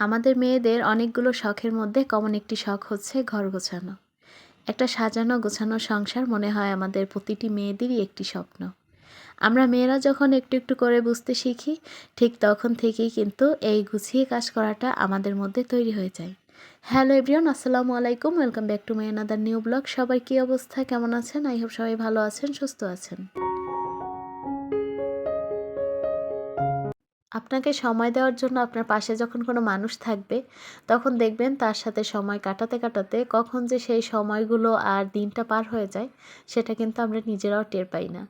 আমাদের মেয়েদের অনেকগুলো শখের মধ্যে কমন একটি শখ হচ্ছে ঘর গোছানো। একটা সাজানো গোছানো সংসার মনে হয় আমাদের প্রতিটি মেয়েদেরই একটি স্বপ্ন। আমরা মেয়েরা যখন একটু একটু করে বুঝতে শিখি, ঠিক তখন থেকেই কিন্তু এই গুছিয়ে কাজ করাটা আমাদের মধ্যে তৈরি হয়ে যায়। হ্যালো এভরিওন আসসালামু আলাইকুম, welcome back to my another new blog. সবাই কী অবস্থা? কেমন আছেন? আই হোপ সবাই ভালো আছেন, সুস্থ আছেন। আপনাকে সময় দেওয়ার জন্য আপনার পাশে যখন কোনো মানুষ থাকবে, তখন দেখবেন তার সাথে সময় কাটাতে কাটাতে কখন যে সেই সময়গুলো আর দিনটা পার হয়ে যায়, সেটা কিন্তু আমরা নিজেরাও টের পাই না।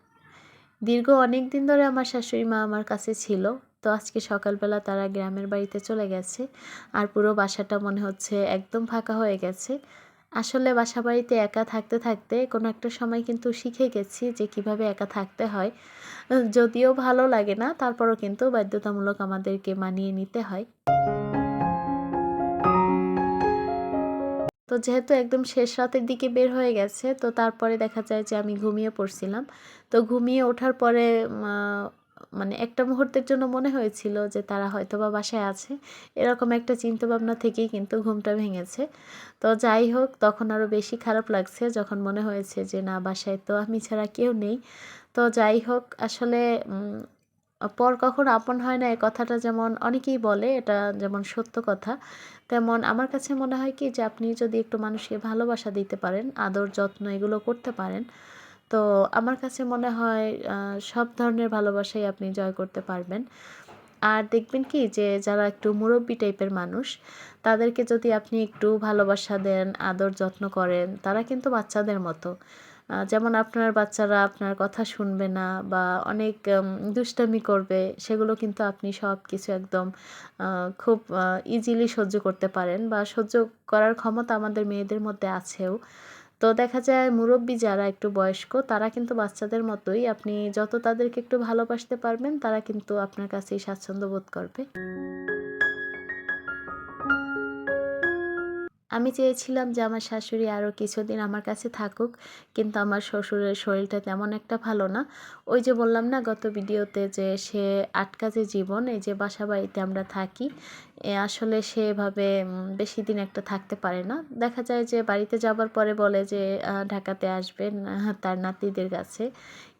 দীর্ঘ অনেক দিন ধরে আমার শাশুড়ি মা আমার কাছে ছিল, তো আজকে সকালবেলা তারা গ্রামের বাড়িতে চলে গেছে, আর পুরো বাসাটা মনে হচ্ছে একদম ফাঁকা হয়ে গেছে। আসলে বাসা বাড়িতে একা থাকতে থাকতে কোনো একটা সময় কিন্তু শিখে গেছি যে কীভাবে একা থাকতে হয়। যদিও ভালো লাগে না, তারপরও কিন্তু বাধ্যতামূলক আমাদেরকে মানিয়ে নিতে হয়। তো যেহেতু একদম শেষ রাতের দিকে বের হয়ে গেছে, তো তারপরে দেখা যায় যে আমি ঘুমিয়ে পড়ছিলাম। তো ঘুমিয়ে ওঠার পরে মানে একটা মুহূর্তের জন্য মনে হয়েছিল যে তারা হয়তো বা বাসায় আছে। এরকম একটা চিন্তাভাবনা থেকেই কিন্তু ঘুমটা ভেঙেছে। তো যাই হোক, তখন আরও বেশি খারাপ লাগছে যখন মনে হয়েছে যে, না, বাসায় তো আমি ছাড়া কেউ নেই। তো যাই হোক, আসলে পর কখন আপন হয় না। এই কথাটা যেমন অনেকেই বলে, এটা যেমন সত্য কথা, তেমন আমার কাছে মনে হয় কি যে, আপনি যদি একটু মানুষকে ভালোবাসা দিতে পারেন, আদর, যত্ন এগুলো করতে পারেন তো আমার কাছে মনে হয় সব ধরনের ভালোবাসাই আপনি জয় করতে পারবেন। আর দেখবেন কি যে, যারা একটু মুরব্বী টাইপের মানুষ, তাদেরকে যদি আপনি একটু ভালোবাসা দেন, আদর যত্ন করেন, তারা কিন্তু বাচ্চাদের মতো। যেমন আপনার বাচ্চারা আপনার কথা শুনবে না বা অনেক দুষ্টামি করবে, সেগুলো কিন্তু আপনি সব কিছু একদম খুব ইজিলি সহ্য করতে পারেন বা সহ্য করার ক্ষমতা আমাদের মেয়েদের মধ্যে আছেও। তো দেখা যায় মুরব্বী যারা একটু বয়স্ক, তারা কিন্তু বাচ্চাদের মতোই আপনি যত তাদেরকে একটু ভালোবাসতে পারবেন, তারা কিন্তু আপনার কাছেই স্বাচ্ছন্দ্য বোধ করবে। আমি চেয়েছিলাম যে আমার শাশুড়ি আরও কিছুদিন আমার কাছে থাকুক, কিন্তু আমার শ্বশুরের শরীরটা তেমন একটা ভালো না। ওই যে বললাম না গত ভিডিওতে যে সে আটকা যে জীবন, এই যে বাসা বাড়িতে আমরা থাকি আসলে সেভাবে বেশি দিন একটা থাকতে পারে না। দেখা যায় যে বাড়িতে যাবার পরে বলে যে ঢাকাতে আসবেন তার নাতিদের কাছে।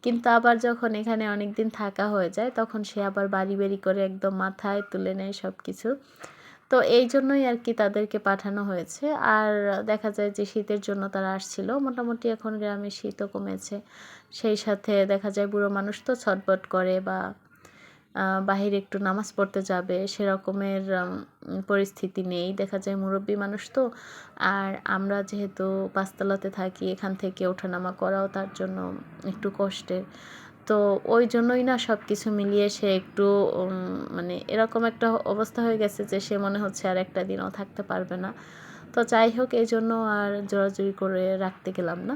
কিন্তু আবার যখন এখানে অনেক দিন থাকা হয়ে যায়, তখন সে আবার বাড়ি বাড়ি করে একদম মাথায় তুলে নেয় সব কিছু তো এই জন্যই আর কি তাদেরকে পাঠানো হয়েছে। আর দেখা যায় যে শীতের জন্য তারা আসছিল, মোটামুটি এখন গ্রামে শীতও কমেছে। সেই সাথে দেখা যায় বুড়ো মানুষ তো ছটবট করে বা বাহিরে একটু নামাজ পড়তে যাবে, সেরকমের পরিস্থিতি নেই। দেখা যায় মুরব্বী মানুষ তো, আর আমরা যেহেতু পাঁচতলাতে থাকি, এখান থেকে ওঠানামা করাও তার জন্য একটু কষ্টের। তো ওই জন্যই না সব কিছু মিলিয়ে সে একটু মানে এরকম একটা অবস্থা হয়ে গেছে যে সে মনে হচ্ছে আর একটা দিনও থাকতে পারবে না। তো যাই হোক, এই জন্য আর জোরাজুরি করে রাখতে গেলাম না।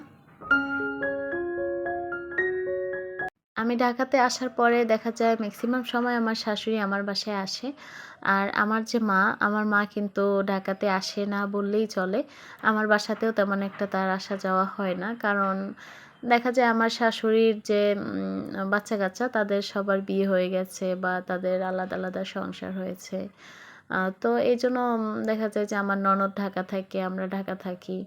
আমি ঢাকাতে আসার পরে দেখা যায় ম্যাক্সিমাম সময় আমার শাশুড়ি আমার বাসায় আসে। আর আমার যে মা, আমার মা কিন্তু ঢাকাতে আসে না বললেই চলে। আমার বাসাতেও তেমন একটা তার আসা যাওয়া হয় না। কারণ দেখা যায় আমার শাশুড়ির যে বাচ্চা কাচ্চা তাদের সবার বিয়ে হয়ে গেছে বা তাদের আলাদা আলাদা সংসার হয়েছে। তো এই জন্য দেখা যায় যে আমার ননদ ঢাকা থাকে, আমরা ঢাকা থাকি।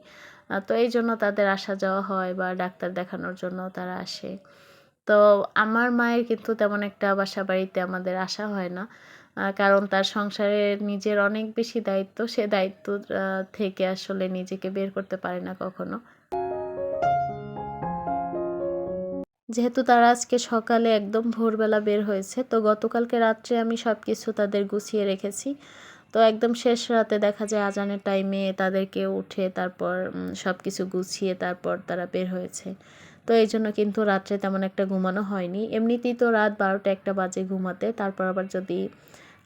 তো এই জন্য তাদের আসা যাওয়া হয় বা ডাক্তার দেখানোর জন্য তারা আসে। তো আমার মায়ের কিন্তু তেমন একটা বাসা বাড়িতে আমাদের আসা হয় না। কারণ তার সংসারে নিজের অনেক বেশি দায়িত্ব, সে দায়িত্ব থেকে আসলে নিজেকে বের করতে পারে না কখনো। যেহেতু তারা আজকে সকালে একদম ভোরবেলা বের হয়েছে, তো গতকালকে রাত্রে আমি সব কিছু তাদের গুছিয়ে রেখেছি। তো একদম শেষ রাতে দেখা যায় আজানের টাইমে তাদেরকে উঠে তারপর সব কিছু গুছিয়ে তারপর তারা বের হয়েছে। তো এই জন্য কিন্তু রাত্রে তেমন একটা ঘুমানো হয়নি। এমনিতেই তো রাত বারোটা একটা বাজে ঘুমাতে, তারপর আবার যদি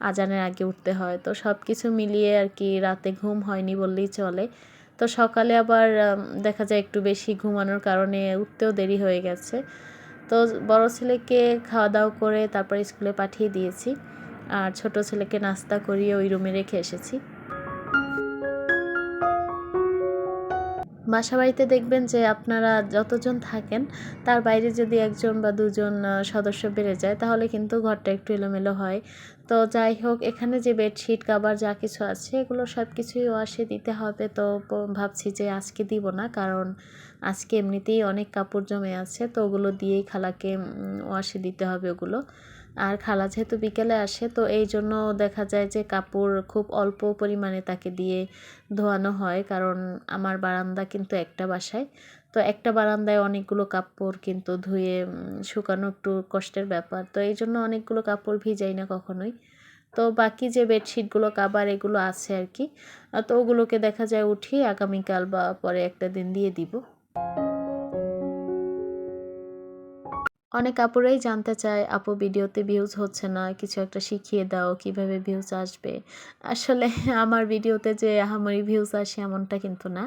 আজানের আগে উঠতে হয়। তো সব কিছু মিলিয়ে আর কি রাতে ঘুম হয়নি বললেই চলে। তো সকালে আবার দেখা যায় একটু বেশি ঘুমানোর কারণে উঠতেও দেরি হয়ে গেছে। বড় ছেলেকে খাওয়া দাওয়া করে তারপর স্কুলে পাঠিয়ে দিয়েছি। আর ছোট ছেলেকে নাস্তা করিয়ে ওই রুমে রেখে এসেছি। বাসা বাড়িতে দেখবেন যে আপনারা যতজন থাকেন, তার বাইরে যদি একজন বা দুজন সদস্য বেড়ে যায়, তাহলে কিন্তু ঘরটা একটু এলোমেলো হয়। তো যাই হোক, এখানে যে বেডশিট, কাবার যা কিছু আছে, এগুলো সব কিছুই ওয়াশে দিতে হবে। তো ভাবছি যে আজকে দিব না, কারণ আজকে এমনিতেই অনেক কাপড় জমে আছে, তো ওগুলো দিয়েই খালাকে ওয়াশে দিতে হবে ওগুলো। আর খালা যেহেতু বিকেলে আসে, তো এই জন্য দেখা যায় যে কাপড় খুব অল্প পরিমাণে তাকে দিয়ে ধোয়ানো হয়। কারণ আমার বারান্দা কিন্তু একটা বাসায়। তো একটা বারান্দায় অনেকগুলো কাপড় কিন্তু ধুয়ে শুকানো একটু কষ্টের ব্যাপার। তো এই জন্য অনেকগুলো কাপড় ভিজাই না কখনোই। তো বাকি যে বেডশিটগুলো, কাবার এগুলো আছে আর কি তো ওগুলোকে দেখা যায় উঠি আগামীকাল বা পরে একটা দিন দিয়ে দিব। অনেক আপুরাই জানতে চায়, আপু, ভিডিওতে ভিউজ হচ্ছে না, কিছু একটা শিখিয়ে দাও, কীভাবে ভিউজ আসবে? আসলে আমার ভিডিওতে যে আহামরি ভিউজ আসে এমনটা কিন্তু না।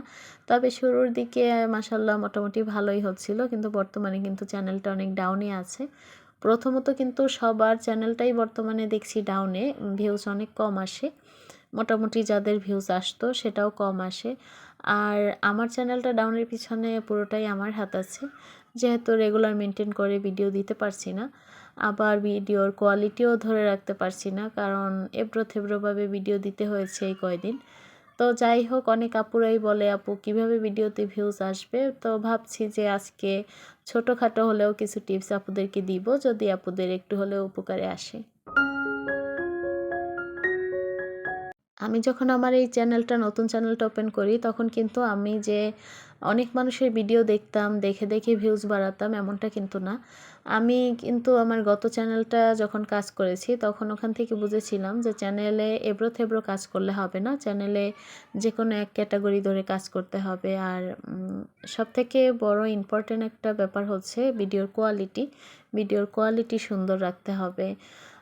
তবে শুরুর দিকে মাসাল্লাহ মোটামুটি ভালোই হচ্ছিল, কিন্তু বর্তমানে কিন্তু চ্যানেলটা অনেক ডাউনে আছে। প্রথমত কিন্তু সবার চ্যানেলটাই বর্তমানে দেখছি ডাউনে ভিউজ অনেক কম আসে। মোটামুটি যাদের ভিউজ আসতো সেটাও কম আসে। আর আমার চ্যানেলটা ডাউনের পিছনে পুরোটাই আমার হাত আছে। যেহেতু রেগুলার মেনটেন করে ভিডিও দিতে পারছি না, আবার ভিডিওর কোয়ালিটিও ধরে রাখতে পারছি না, কারণ এবড়ো থেবড়োভাবে ভিডিও দিতে হয়েছে এই কয়দিন। তো যাই হোক, অনেক আপুরাই বলে, আপু, কীভাবে ভিডিওতে ভিউজ আসবে? তো ভাবছি যে আজকে ছোটোখাটো হলেও কিছু টিপস আপুদেরকে দিব, যদি আপুদের একটু হলেও উপকারে আসে। আমি যখন আমার এই চ্যানেলটা, নতুন চ্যানেলটা ওপেন করি, তখন কিন্তু আমি যে অনেক মানুষের ভিডিও দেখতাম, দেখে দেখে ভিউজ বাড়াতাম, এমনটা কিন্তু না। আমি কিন্তু আমার গত চ্যানেলটা যখন কাজ করেছি, তখন ওখান থেকে বুঝেছিলাম যে চ্যানেলে এবড়ো থেবড়ো কাজ করলে হবে না। চ্যানেলে যে কোনো এক ক্যাটাগরি ধরে কাজ করতে হবে। আর সব থেকে বড় ইম্পর্ট্যান্ট একটা ব্যাপার হচ্ছে ভিডিওর কোয়ালিটি ভিডিওর কোয়ালিটি সুন্দর রাখতে হবে।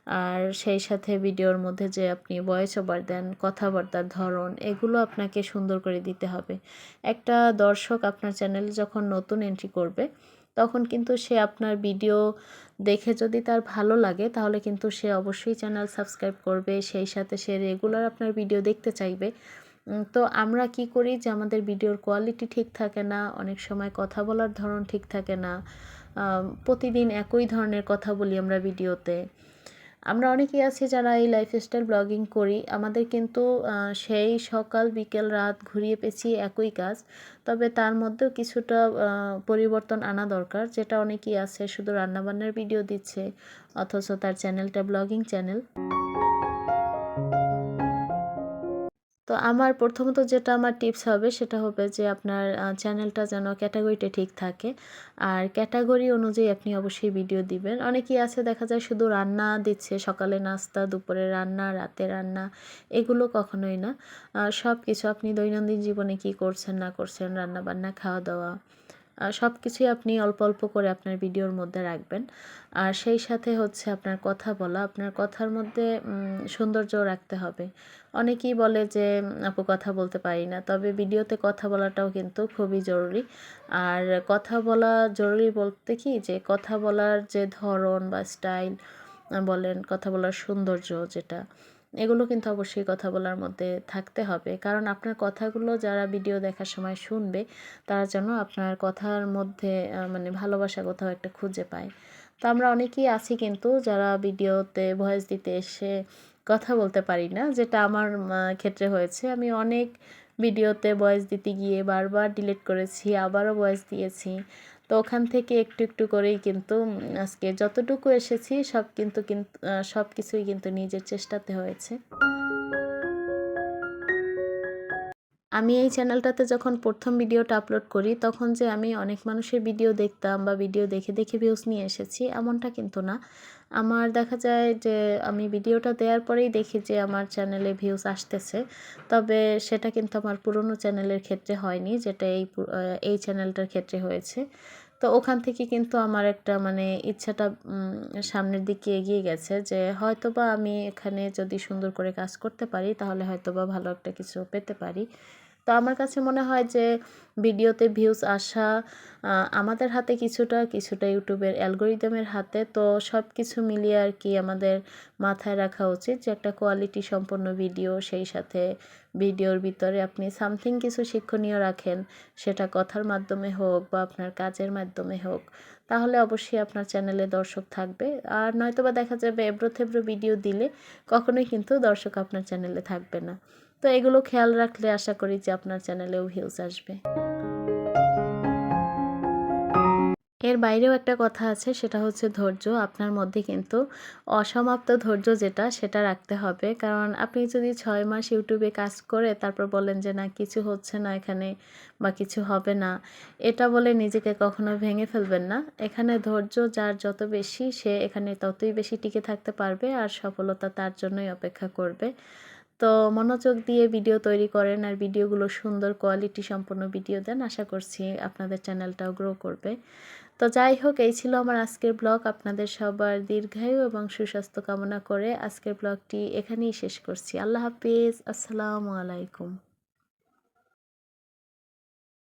আর সেই সাথে ভিডিওর মধ্যে যে আপনি ভয়েস ওভার দেন, কথাবার্তার ধরন, এগুলো আপনাকে সুন্দর করে দিতে হবে। একটা দর্শক আপনার চ্যানেলে যখন নতুন এন্ট্রি করবে, তখন কিন্তু সে আপনার ভিডিও দেখে যদি তার ভালো লাগে, তাহলে কিন্তু সে অবশ্যই চ্যানেল সাবস্ক্রাইব করবে, সেই সাথে সে রেগুলার আপনার ভিডিও দেখতে চাইবে। তো আমরা কি করি যে আমাদের ভিডিওর কোয়ালিটি ঠিক থাকে না, অনেক সময় কথা বলার ধরন ঠিক থাকে না প্রতিদিন একই ধরনের কথা বলি আমরা ভিডিওতে আমরা অনেকেই আছি যারা এই লাইফস্টাইল ব্লগিং করি। আমাদের কিন্তু সেই সকাল, বিকেল, রাত ঘুরিয়ে পেঁচিয়ে একই কাজ। তবে তার মধ্যেও কিছুটা পরিবর্তন আনা দরকার, যেটা অনেকেই আছে, শুধু রান্নাবান্নার ভিডিও দিচ্ছে, অথচ তার চ্যানেলটা ব্লগিং চ্যানেল তো আমার প্রথমত যেটা আমার টিপস হবে সেটা হবে যে আপনার চ্যানেলটা যেন ক্যাটাগরিটা ঠিক থাকে। আর ক্যাটাগরি অনুযায়ী আপনি অবশ্যই ভিডিও দিবেন। অনেকেই আছে, দেখা যায় শুধু রান্না দিচ্ছে, সকালে নাস্তা, দুপুরে রান্না, রাতে রান্না, এগুলো কখনোই না। সব কিছু আপনি দৈনন্দিন জীবনে কি করছেন, না করছেন রান্না বান্না খাওয়া দাওয়া সব কিছুই আপনি অল্প অল্প করে আপনার ভিডিওর মধ্যে রাখবেন। আর সেই সাথে হচ্ছে আপনার কথা বলা, আপনার কথার মধ্যে সৌন্দর্য রাখতে হবে। অনেকেই বলে যে, আপু, কথা বলতে পারি না। তবে ভিডিওতে কথা বলাটাও কিন্তু খুবই জরুরি। আর কথা বলা জরুরি বলতে কি যে, কথা বলার যে ধরন বা স্টাইল বলেন, কথা বলার সৌন্দর্য যেটা এগুলো কিন্তু অবশ্যই কথা বলার মধ্যে থাকতে হবে। কারণ আপনার কথাগুলো যারা ভিডিও দেখার সময় শুনবে, তারা যেন আপনার কথার মধ্যে মানে ভালোবাসা কোথাও একটা খুঁজে পায়। তো আমরা অনেকেই আছি কিন্তু যারা ভিডিওতে ভয়েস দিতে এসে কথা বলতে পারি না, যেটা আমার ক্ষেত্রে হয়েছে। আমি অনেক ভিডিওতে ভয়েস দিতে গিয়ে বারবার ডিলিট করেছি, আবারও ভয়েস দিয়েছি। তো ওখান থেকে একটু একটু করেই কিন্তু আজকে যতটুকু এসেছি, সব কিন্তু কিন্তু সব কিছুই কিন্তু নিজের চেষ্টাতে হয়েছে। আমি এই চ্যানেলটাতে যখন প্রথম ভিডিওটা আপলোড করি, তখন যে আমি অনেক মানুষের ভিডিও দেখতাম বা ভিডিও দেখে দেখে ভিউজ নিয়ে এসেছি, এমনটা কিন্তু না। আমার দেখা যায় যে আমি ভিডিওটা দেওয়ার পরেই দেখি যে আমার চ্যানেলে ভিউজ আসতেছে। তবে সেটা কিন্তু আমার পুরনো চ্যানেলের ক্ষেত্রে হয়নি, যেটা এই এই চ্যানেলটার ক্ষেত্রে হয়েছে। তো ওখান থেকে কিন্তু আমার একটা মানে ইচ্ছাটা সামনের দিকে এগিয়ে গেছে যে হয়তোবা আমি এখানে যদি সুন্দর করে কাজ করতে পারি, তাহলে হয়তোবা ভালো একটা কিছু পেতে পারি। তো আমার কাছে মনে হয় যে ভিডিওতে ভিউজ আসা আমাদের হাতে কিছুটা কিছুটা ইউটিউবের অ্যালগোরিদমের হাতে, তো সব কিছু মিলিয়ে আর কি আমাদের মাথায় রাখা উচিত যে একটা কোয়ালিটি সম্পন্ন ভিডিও সেই সাথে ভিডিওর ভিতরে আপনি সামথিং কিছু শিক্ষণীয় রাখেন, সেটা কথার মাধ্যমে হোক বা আপনার কাজের মাধ্যমে হোক, তাহলে অবশ্যই আপনার চ্যানেলে দর্শক থাকবে। আর নয়তোবা দেখা যাবে এব্রো থেব্রো ভিডিও দিলে কখনোই কিন্তু দর্শক আপনার চ্যানেলে থাকবে না। তো এগুলো খেয়াল রাখলে আশা করি যে আপনার চ্যানেলেও ভিউজ আসবে। এর বাইরেও একটা কথা আছে, সেটা হচ্ছে ধৈর্য। আপনার মধ্যে কিন্তু অসমাপ্ত ধৈর্য যেটা, সেটা রাখতে হবে। কারণ আপনি যদি ছয় মাস ইউটিউবে কাজ করে তারপর বলেন যে, না, কিছু হচ্ছে না এখানে বা কিছু হবে না, এটা বলে নিজেকে কখনো ভেঙে ফেলবেন না। এখানে ধৈর্য যার যত বেশি, সে এখানে ততই বেশি টিকে থাকতে পারবে আর সফলতা তার জন্যই অপেক্ষা করবে। তো মনোযোগ দিয়ে ভিডিও তৈরি করেন আর ভিডিওগুলো সুন্দর কোয়ালিটি সম্পন্ন ভিডিও দেন, আশা করছি আপনাদের চ্যানেলটাও গ্রো করবে। তো যাই হোক, এই ছিল আমার আজকের ব্লগ। আপনাদের সবার দীর্ঘায়ু এবং সুস্বাস্থ্য কামনা করে আজকের ব্লগটি এখানেই শেষ করছি। আল্লাহ হাফিজ। আসসালামু আলাইকুম।